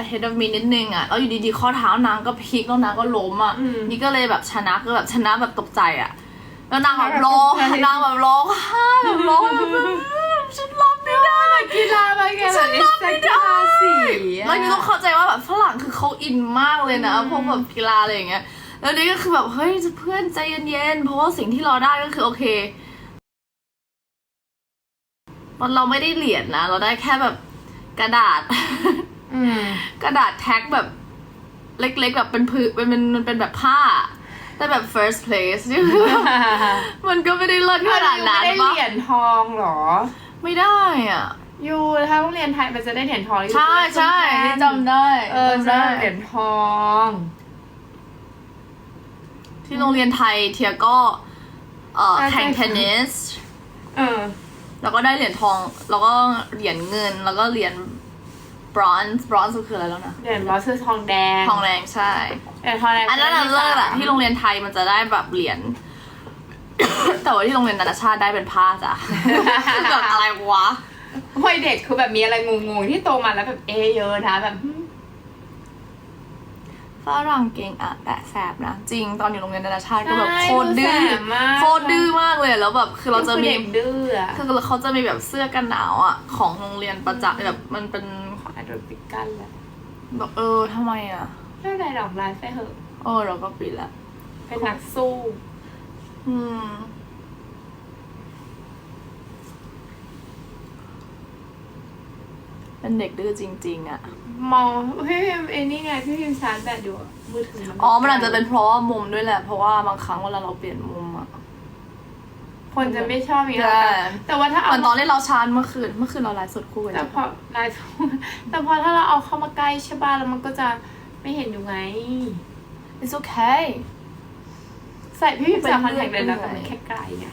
ahead of me นิดนึงอะแล้วอยู่ดีๆข้อเท้านางก็พลิกแล้วนางก็ล้มอะอืม นี่ก็เลยแบบชนะก็แบบชนะแบบตกใจอะแล้วนางแบบร้องนางแบบร้องไห้แบบร้องแบบฉันรับไม่ได้ กีฬาไปแกฉัแบบนเอ็รักบซ์ไม่กีได้ฬาสีะแล้วนี่ต้องเข้าใจว่าแบบฝรั่งคือเขาอินมากเลยนะอืมพวกแบบกีฬาอะไรอย่างเงี้ย แล้วนี่ก็คือแบบเฮ้ยเพื่อนใจเย็นๆ เพราะว่าสิ่งที่เราได้ก็คือโอเคมันเราไม่ได้เหรียญนะ เราได้แค่แบบกระดาษอืม กระดาษแท็กแบบ เล็กๆแบบเป็นพื้นเป็นเป็นมันเป็นแบบผ้า แต่แบบ first place นี่คือมันก็ไม่ได้เลิศขนาดไม่นั้นได้ปะเหรียญทองเหรอ ไม่ได้อะยูถ้าโรงเรียนไทยมันจะได้เหรียญทองใช่ใช่ที่จำได้เออจำได้ได้เหรียญทอง ที่โรงเรียนไทยเทียก็เอ่อใช่แข่งใช่เทนนิสเออแล้วก็ได้เหรียญทอง แล้วก็เหรียญเงินแล้วก็เหรียญ บรอนซ์บรอนซ์คืออะไรแล้วนะเหรียญบอสคือทองแดงทองแดงใช่เหรียญทองแดงอันนั้นเราได้เลิศอะสามที่โรงเรียนไทยมันจะได้แบบเหรียญ แต่ว่าที่โรงเรียนนานาชาติได้เป็นผ้าจ้ะคือแบบอะไรวะวัยเด็กคือแบบมีอะไรงงๆที่โตมาแล้วแบบเอะเยอะนะแบบหึฝรั่งเก่งอะแต่แสบนะจริงตอนอยู่โรงเรียนนานาชาติก็แบบใช่โคตรดื้อแสบมากโคตรดื้อมากเลยแล้วแบบคือเราจะคือมีเด็กดื้ออะคือเขาจะมีแบบเสื้อกันหนาวอะของโรงเรียนประจำแบบมันเป็นขอ โดนปิดกั้นแหละแบบเออทำไมอะไม่เป็นไรหรอกไลฟ์ไปเถอะเออเราก็ปิดละเป็นนักสู้อืม เป็นเด็กดื้อจริง ๆอะมองเฮ้ยไอ้นี่ไงพี่พิมพ์ชาร์จแบตอยู่อะมือถืออ๋อมันอาจจะเป็นเพราะว่ามุมด้วยแหละ เพราะว่าบางครั้งเวลาเราเปลี่ยนมุมอะ คนจะไม่ชอบอย่างนี้ใช่แต่แต่ว่าถ้าเหเอามือนตอนที่เราชาร์จเมื่อคืน เมื่อคืนเราไลฟ์สดคู่กันแต่ใช่พอปะไลฟ์แต่พอถ้าเราเอาเข้ามาใกล้ใช่ป่ะแล้วมันก็จะไม่เห็นอยู่ไง It's okay ใส่พี่พิมพ์ใส่คอนแทคเป็เลนนส์เรื่อยแล้วแต่มันแค่ไกลไง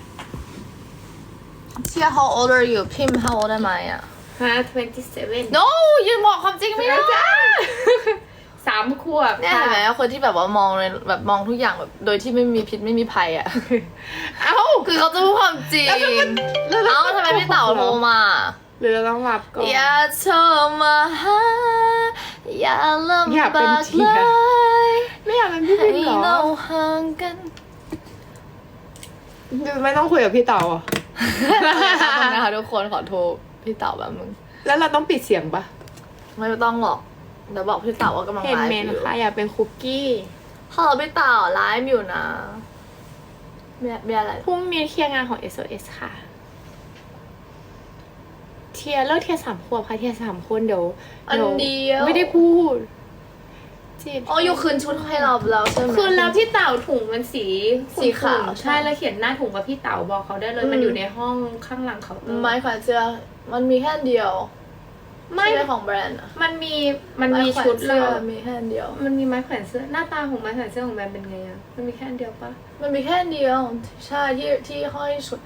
เชีย how old are you พิมพ์ how old am I อะฮะ27 no ยืนบอกความจริงไม่ได้ จ้าสามขวบเนี่ยเห็นไหมคนที่แบบว่ามองในแบบมองทุกอย่างแบบโดยที่ไม่มีพิษไม่มีภัยอะเอ้า คือเขาจะพูดความจริง แล้วถ้ามันเอ้าทำไมพี่เต๋าโทรมา หรือเราต้องรับก่อน อย่าโทรมาหาอย่าลำอยากเป็บานกเทีเลยย ไม่อยากเป็นพี่ให้พิมพ์เหรอเราห่างกันไม่ต้องคุยกับพี่เต๋าอะตรงนะคะทุกคนขอโทรพี่เต๋าแบบมึง แล้วเราต้องปิดเสียงปะไม่ต้องหรอก เดี๋ยวบอกพี่เต๋าว่ากำลังเห็นไลเมฟ์นอยู่ค่ะอยากเป็นคุกกี้ฮัลโหลพี่เต๋าไลฟ์อยู่นะมีมีอะไร พรุ่งนี้เคลียร์งานของ SOS ค่ะ เทียร์เลิกเทียร์สามขวบค่ะเทียร์สามคนเดี๋ยวอันเดียว ไม่ได้พูดจีบอ๋ออยู่คืนชุดให้เราแล้วใช่ไหม คือแล้วพี่เต่าถุงมันสีสีขาวขุ่นๆใช่ ใช่แล้วเขียนหน้าถุงกับพี่เต่าบอกเขาได้เลยอืมมันอยู่ในห้องข้างหลังเขาน์เตอร์ไม้แขวนเสื้อมันมีแค่อันเดียว ไม่ใช่ของแบรนด์อะมันมีมันมีไแขวชุดเสื้เราอมีแค่อันเดียว มันมีไม้แขวนเสื้อหน้าตาของไม้แขวนเสื้อของแบรนด์เป็นไงอะมันมีแค่อันเดียวปะ มันมีแค่อันเดียวใช่ที่ที่ห้อยชุด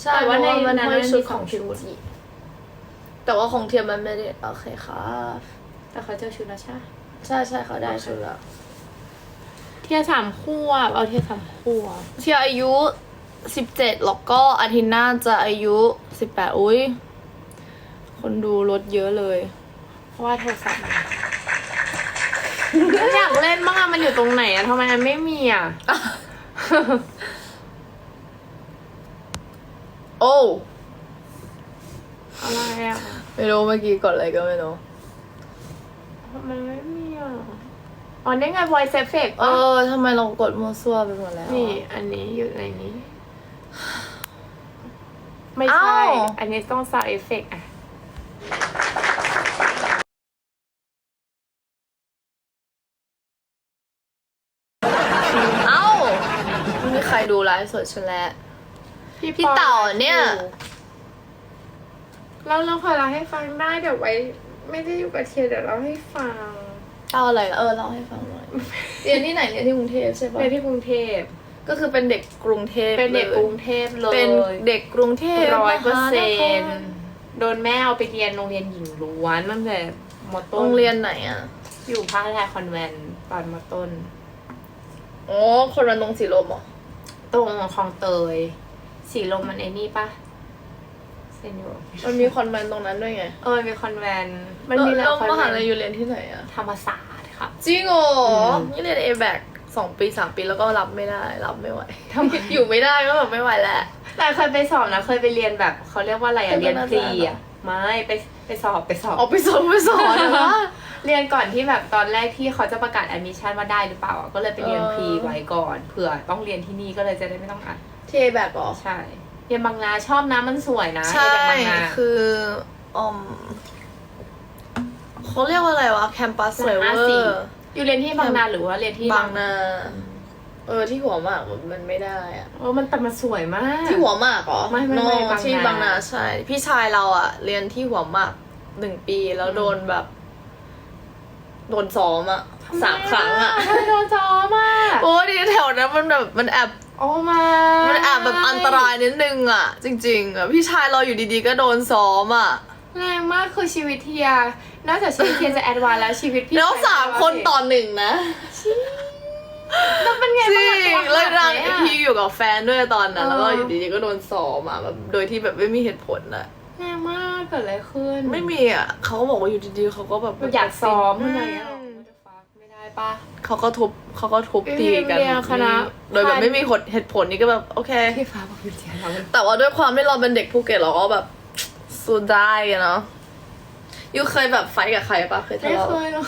ใช่แต่ว่าในเพระมันนั้นห้อยมันชุดมีของสองพิชุวดจีแต่ว่าของเทียมมันไม่ได้โอเคค่ะแต่เขาเจอชุดแล้วใช่ปะใช่ใช่เขาได้ชุดแล้วเทียร์สามขวบเอาเทียร์สามขวบเทียอายุสิบเจ็ดแล้วก็อาทิตย์หน้าจะอายุสิบแปดอุ้ย คนดูลดเยอะเลย เพราะว่าโทรศัพท์มัน อยากเล่นบ้างอะมันอยู่ตรงไหนอะทำไมมันไม่มีอะโอ้อะไรอะไม่รู้เมื่อกี้กดอะไรก็ไม่รู้มันไม่มีอะอ๋อนี่ไง voice effect เอปะอทำไมเรากดมั่วซั่วไปหมดแล้วอะนี่ อันนี้อยู่ในนี้ ไม่ใช่อ้าวอันนี้ต้อง sound effect อะ เอ้าไม่มีใครดูไลฟ์สดฉันแล้ว พี่ปอเต่าเนี่ย เราเราขอเล่าให้ฟังได้เดี๋ยวไว้ ไม่ได้อยู่กับเทียเดี๋ยวเราให้ฟังเอาอะไรเออเล่าให้ฟังหน่อยเรียนที่ไหนเรียนที่กรุงเทพใช่ปะในที่กรุงเทพก็คือเป็นเด็กกรุงเทพเป็นเด็กลยกรุงเทพเลยเป็นเด็กกรุงเทพร้อยเปอร์เซ็นมต์หานคร โดนแม่เอาไปเรียนโรงเรียนหญิงล้วนตั้งแต่มต้นโรงเรียนไหนอะ อยู่ภาคไทยคอนแวนต์ตอนมต้น อ๋อ คนรันตรงสีลมเหรอ ตรงคลองเตย สีลมมันไอ้นี่ปะเซนอยู่มันมีคอนแวนตรงนั้นด้วยไงเออมีคอนแวนมันมีแล้วคอนมแวหานลัยอยู่เรียนที่ไหนอะธรรมศาสตร์ค่ะ จริงเหรอมนี่เรียน A b a c สองปีสามปีแล้วก็รับไม่ได้ รับไม่ไหวทำไมอยู่ไม่ได้ก็แบบไม่ไหวแล้ว แต่เคยไปสอบนะ เคยไปเรียนแบบเขาเรียกว่าอะไรอะเคยเรียนเป็นฟรีอาจารย์เหรออะไม่ไปไปสอบไปสอบออกไปสอนไปสอนนะเรียนก่อนที่แบบตอนแรกที่เขาจะประกาศแอดมิชชั่นว่าได้หรือเปล่าอะก็เลยไปเรียนเออฟรีไว้ก่อนเผื่อต้องเรียนที่นี่ก็เลยจะได้ไม่ต้องอ่านเทแบบหรอใช่เรียนบางนาชอบนะมันสวยนะใช่เรียนบางนาคืออืมเขาเรียกว่าอะไรวะแคมปัสหเลลัยงเวห้าอสี่ร์อยู่เรียนที่บางนาหรือว่าเรียนที่บางนา เออที่หัวหมากมันไม่ได้อะเออมันแต่มันสวยมาก ที่หัวหมากเหรอไม่ไม่โนไม่บางนา ที่บางนาใช่ พี่ชายเราอะเรียนที่หัวหมากหนึ่งปีแล้วโดนแบบ โดนซ้อมอะสามครั้งอะทำไมโดนจอมากโอ้ดีแถวนั้นมันแบบมันแอบ โอ้มา มันแอบแบบอันตรายนิดนึงอะจริง ๆอะพี่ชายเราอยู่ดีๆก็โดนซ้อมอะแรงมากคือชีวิตเทียนอกจากชีวิตเทียจะแอดวานซ์แล้วชีวิตพี่แล้วชยสามคนต่อหนึ่งนะางหักไหมอะพี่อยู่กับแฟนด้วยตอนนั้นเออแล้วก็อยู่ดีๆก็โดนซ้อมอะแบบโดยที่แบบไม่มีเหตุผลอะแรงมากเกิดอะไรขึ้นไม่มีอะเขาก็บอกว่าอยู่ดีๆเขาก็แบบอยากซ้อมอะไรอืเงี้ยมไม่ได้ปะ เขาก็ทุบเขาก็ทุบตีกันเรียนคณะ โดยแบบไม่มีเหตุผลนี่ก็แบบโอเค พี่ฟ้าบอกพี่เทียเรา แต่ว่าด้วยความที่เราเป็นเด็กภูเก็ตเราก็แบบสู้ได้อะเนาะ ยูเคยแบบไฟท์กับใครปะเคยทะไม่เลาะเคยเลย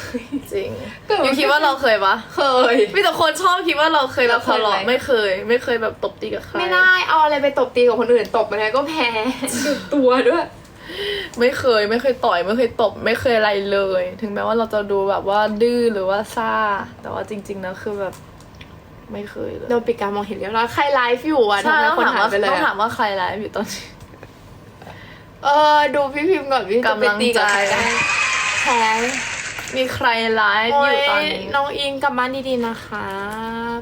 จริงเกิดยูคิดว่าเราเคยปะเคย มีแต่คนชอบคิดว่าเราเคยแบบเราเคยทะเลาะไหม ไม่เคย ไม่เคยแบบตบตีกับใครไม่ได้เอาอะไรไปตบตีกับคนอื่นตบอะไรก็แพ้จุดตัวด้วยไม่เคย ไม่เคยต่อย ไม่เคยตบ ไม่เคยอะไรเลย ถึงแม้ว่าเราจะดูแบบว่าดื้อหรือว่าซ่า แต่ว่าจริงๆนะคือแบบ ไม่เคยเลยโดนปิดการมองเห็นเรียบร้อยใครไลฟ์อยู่วะใช่ทำไมต้องคนถามหายว่าไปเลยต้องอะถามว่าใครไลฟ์อยู่ตอนนี้ เออ ดูพี่พิมพ์ก่อนพี่จะไปตีกับใครได้แพ้มีใครไลฟ์โอ้อยยู่ตอนนี้ น้องอิงกลับบ้านดีๆนะครับ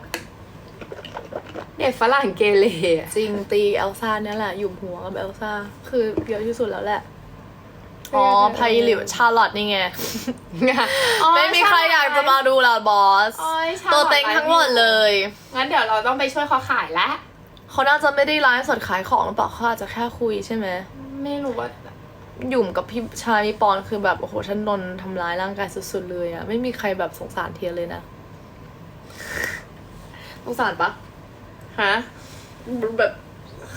เด็กฝรั่งเกเรอะจริงตีเอลซ่าเนี่ยแหละหยุมหัวกับเอลซ่าคือเยอะที่สุดแล้วแหละ อ๋อไพลิวชาร์ลอตนี่ไง ไม่มีใครอยากจะมาดูเราบอสโอ้ยชาตัวเต็งทั้งหมดเลย งั้นเดี๋ยวเราต้องไปช่วยเขาขายละเขาน่าจะไม่ได้ไลฟ์สดขายของหรือเปล่าเขาอาจจะแค่คุยใช่ไหม ไม่รู้ว่าหยุ่มกับพี่ชายพี่ปอนคือแบบโอ้โหฉันโดนทำร้ายร่างกายสุดๆเลยอะไม่มีใครแบบสงสารเทียนเลยนะสงสารปะฮะแบบ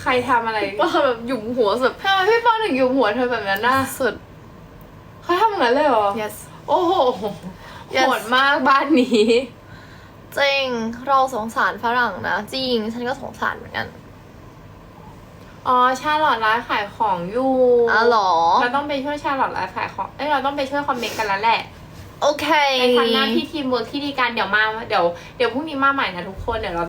ใครทำอะไรว่าแบบหยุ่มหัวแบบทำไมพี่ปอนถึงอยู่หัวเธอแบบนั้นน่ะสุดเขาทำอย่างนั้นเลยเหรอ yes โอ้โห Yes โหดมากบ้านนี้ จริงเราสงสารฝรั่งนะ จริง ฉันก็สงสารเหมือนกัน อ๋อชาลอตร้านขายของอยู่อ๋อเหรอ เราต้องไปช่วยชาลอตร้านขายของ เอ้ยเราต้องไปช่วยคอมเมนต์กันแล้วแหละ โอเค ไปทำหน้าที่ทีมเวิร์กที่ดีกันเดี๋ยวมา เดี๋ยวเดี๋ยวพรุ่งนี้มาใหม่นะทุกคนเดี๋ยวเรา